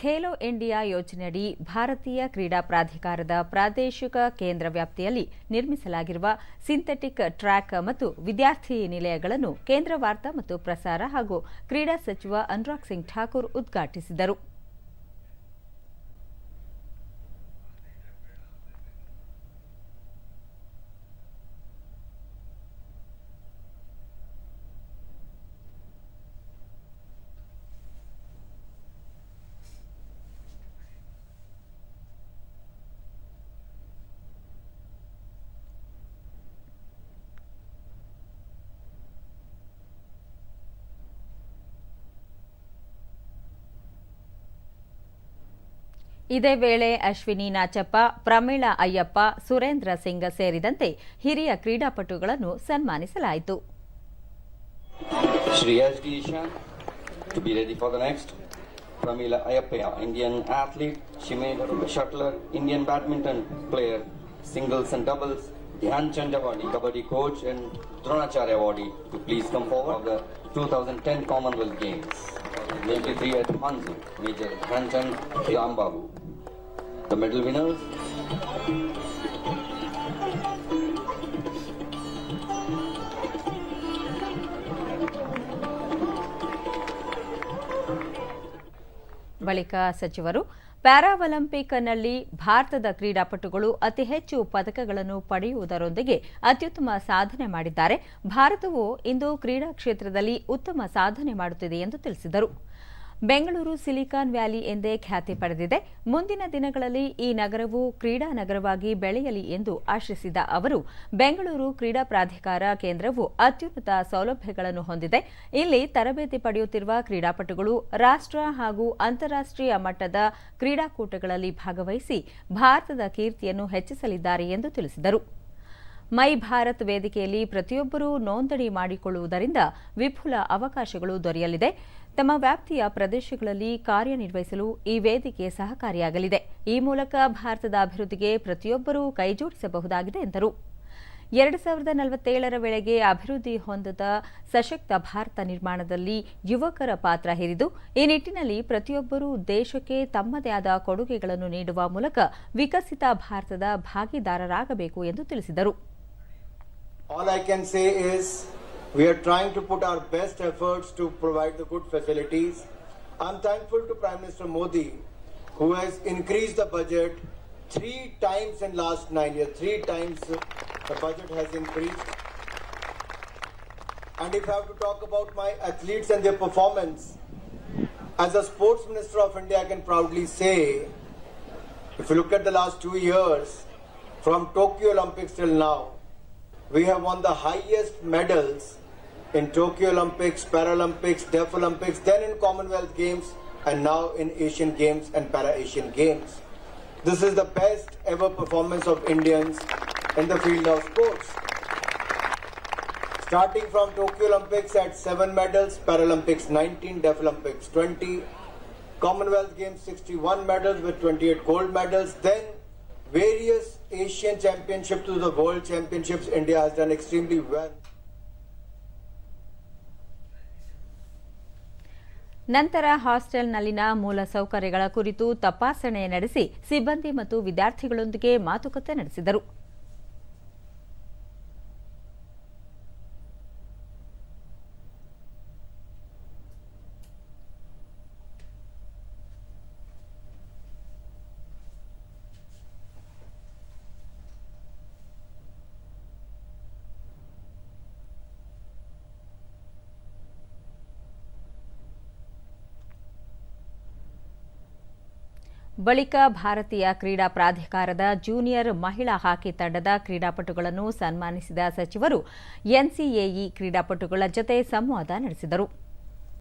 Khelo India ಯೋಜನೆಯಡಿ ಭಾರತೀಯ ಕ್ರೀಡಾ ಪ್ರಾಧಿಕಾರದ ಪ್ರಾದೇಶಿಕ ಕೇಂದ್ರ ವ್ಯಾಪ್ತಿಯಲ್ಲಿ ನಿರ್ಮಿಸಲಾಗಿರುವ ಸಿಂಥೆಟಿಕ್ ಟ್ರ್ಯಾಕ್ ಮತ್ತು ವಿದ್ಯಾರ್ಥಿ ನಿಲಯಗಳನ್ನು ಕೇಂದ್ರ ವಾರ್ತಾ ಮತ್ತು ಪ್ರಸಾರ ಹಾಗೂ ಕ್ರೀಡಾ ಸಚಿವ ಅನುರಾಗ್ ಸಿಂಗ್ ಠಾಕೂರ್ ಉದ್ಘಾಟಿಸಿದರು. ಇದೇ ವೇಳೆ ಅಶ್ವಿನಿ ನಾಚಪ್ಪ ಪ್ರಮೀಳಾ ಅಯ್ಯಪ್ಪ ಸುರೇಂದ್ರ ಸಿಂಗ್ ಸೇರಿದಂತೆ ಹಿರಿಯ ಕ್ರೀಡಾಪಟುಗಳನ್ನು ಸನ್ಮಾನಿಸಲಾಯಿತು Shri S. To Ishan to for ready next made shuttler, Indian badminton player, singles and doubles. Dhyan Chand Awadi, Kabaddi coach and Dronacharya Awadi to please come forward of the 2010 Commonwealth Games. 23 at Hanzu, Major Dhyan Chand Rambabu. The medal winner. ಬಳಿಕ ಸಚಿವರು, ಪ್ಯಾರಾಒಲಿಂಪಿಕ್ನಲ್ಲಿ ಭಾರತದ ಕ್ರೀಡಾಪಟುಗಳು ಅತಿ ಹೆಚ್ಚು ಪದಕಗಳನ್ನು ಪಡೆಯುವುದರೊಂದಿಗೆ ಅತ್ಯುತ್ತಮ ಸಾಧನೆ ಮಾಡಿದ್ದಾರೆ ಭಾರತವು ಇಂದು ಕ್ರೀಡಾ ಕ್ಷೇತ್ರದಲ್ಲಿ ಉತ್ತಮ ಸಾಧನೆ ಮಾಡುತ್ತಿದೆ ಎಂದು ತಿಳಿಸಿದರು ಬೆಂಗಳೂರು ಸಿಲಿಕಾನ್ ವ್ಯಾಲಿ ಎಂದೇ ಖ್ಯಾತಿ ಪಡೆದಿದೆ. ಮುಂದಿನ ದಿನಗಳಲ್ಲಿ ಈ ನಗರವು ಕ್ರೀಡಾ ನಗರವಾಗಿ ಬೆಳೆಯಲಿ ಎಂದು ಆಶಿಸಿದ ಅವರು, ಬೆಂಗಳೂರು ಕ್ರೀಡಾ ಪ್ರಾಧಿಕಾರ ಕೇಂದ್ರವು ಅತ್ಯುನ್ನತ ಸೌಲಭ್ಯಗಳನ್ನು ಹೊಂದಿದೆ. ಇಲ್ಲಿ ತರಬೇತಿ ಪಡೆಯುತ್ತಿರುವ ಕ್ರೀಡಾಪಟುಗಳು ರಾಷ್ಟ್ರ ಹಾಗೂ ಅಂತಾರಾಷ್ಟ್ರೀಯ ಮಟ್ಟದ ಕ್ರೀಡಾಕೂಟಗಳಲ್ಲಿ ಭಾಗವಹಿಸಿ ಭಾರತದ ಕೀರ್ತಿಯನ್ನು ಹೆಚ್ಚಿಸಲಿದ್ದಾರೆ ಎಂದು ತಿಳಿಸಿದರು. ಮೈ ಭಾರತ್ ವೇದಿಕೆಯಲ್ಲಿ ಪ್ರತಿಯೊಬ್ಬರೂ ನೋಂದಣಿ ಮಾಡಿಕೊಳ್ಳುವುದರಿಂದ ವಿಪುಲ ಅವಕಾಶಗಳು ದೊರೆಯಲಿದೆ. ತಮ್ಮ ವ್ಯಾಪ್ತಿಯ ಪ್ರದೇಶಗಳಲ್ಲಿ ಕಾರ್ಯನಿರ್ವಹಿಸಲು ಈ ವೇದಿಕೆ ಸಹಕಾರಿಯಾಗಲಿದೆ. ಈ ಮೂಲಕ ಭಾರತದ ಅಭಿವೃದ್ಧಿಗೆ ಪ್ರತಿಯೊಬ್ಬರೂ ಕೈಜೋಡಿಸಬಹುದಾಗಿದೆ ಎಂದರು. ಎರಡು ಸಾವಿರದ ನಲವತ್ತೇಳರ ವೇಳೆಗೆ ಅಭಿವೃದ್ಧಿ ಹೊಂದದ ಸಶಕ್ತ ಭಾರತ ನಿರ್ಮಾಣದಲ್ಲಿ ಯುವಕರ ಪಾತ್ರ ಹಿರಿದು ಈ ನಿಟ್ಟಿನಲ್ಲಿ ಪ್ರತಿಯೊಬ್ಬರೂ ದೇಶಕ್ಕೆ ತಮ್ಮದೇ ಆದ ಕೊಡುಗೆಗಳನ್ನು ನೀಡುವ ಮೂಲಕ ವಿಕಸಿತ ಭಾರತದ ಭಾಗಿದಾರರಾಗಬೇಕು ಎಂದು ತಿಳಿಸಿದರು. We are trying to put our best efforts to provide the good facilities. I'm thankful to Prime Minister Modi who has increased the budget three times in last nine years. Three times the budget has increased. And if I have to talk about my athletes and their performance, as a sports minister of India, I can proudly say, if you look at the last two years, from Tokyo Olympics till now, we have won the highest medals in Tokyo Olympics, Paralympics, Deaf Olympics, then in Commonwealth Games, and now in Asian Games and Para Asian Games. This is the best ever performance of Indians in the field of sports. Starting from Tokyo Olympics at 7 medals, Paralympics 19, Deaf Olympics 20, Commonwealth Games 61 medals with 28 gold medals, then various Asian championships to the world championships, India has done extremely well. ನಂತರ ಹಾಸ್ಟೆಲ್ನಲ್ಲಿನ ಮೂಲ ಸೌಕರ್ಯಗಳ ಕುರಿತು ತಪಾಸಣೆ ನಡೆಸಿ ಸಿಬ್ಬಂದಿ ಮತ್ತು ವಿದ್ಯಾರ್ಥಿಗಳೊಂದಿಗೆ ಮಾತುಕತೆ ನಡೆಸಿದರು ಬಳಿಕ ಭಾರತೀಯ ಕ್ರೀಡಾ ಪ್ರಾಧಿಕಾರದ ಜೂನಿಯರ್ ಮಹಿಳಾ ಹಾಕಿ ತಂಡದ ಕ್ರೀಡಾಪಟುಗಳನ್ನು ಸನ್ಮಾನಿಸಿದ ಸಚಿವರು ಎನ್ಸಿಎಇ ಕ್ರೀಡಾಪಟುಗಳ ಜತೆ ಸಂವಾದ ನಡೆಸಿದರು.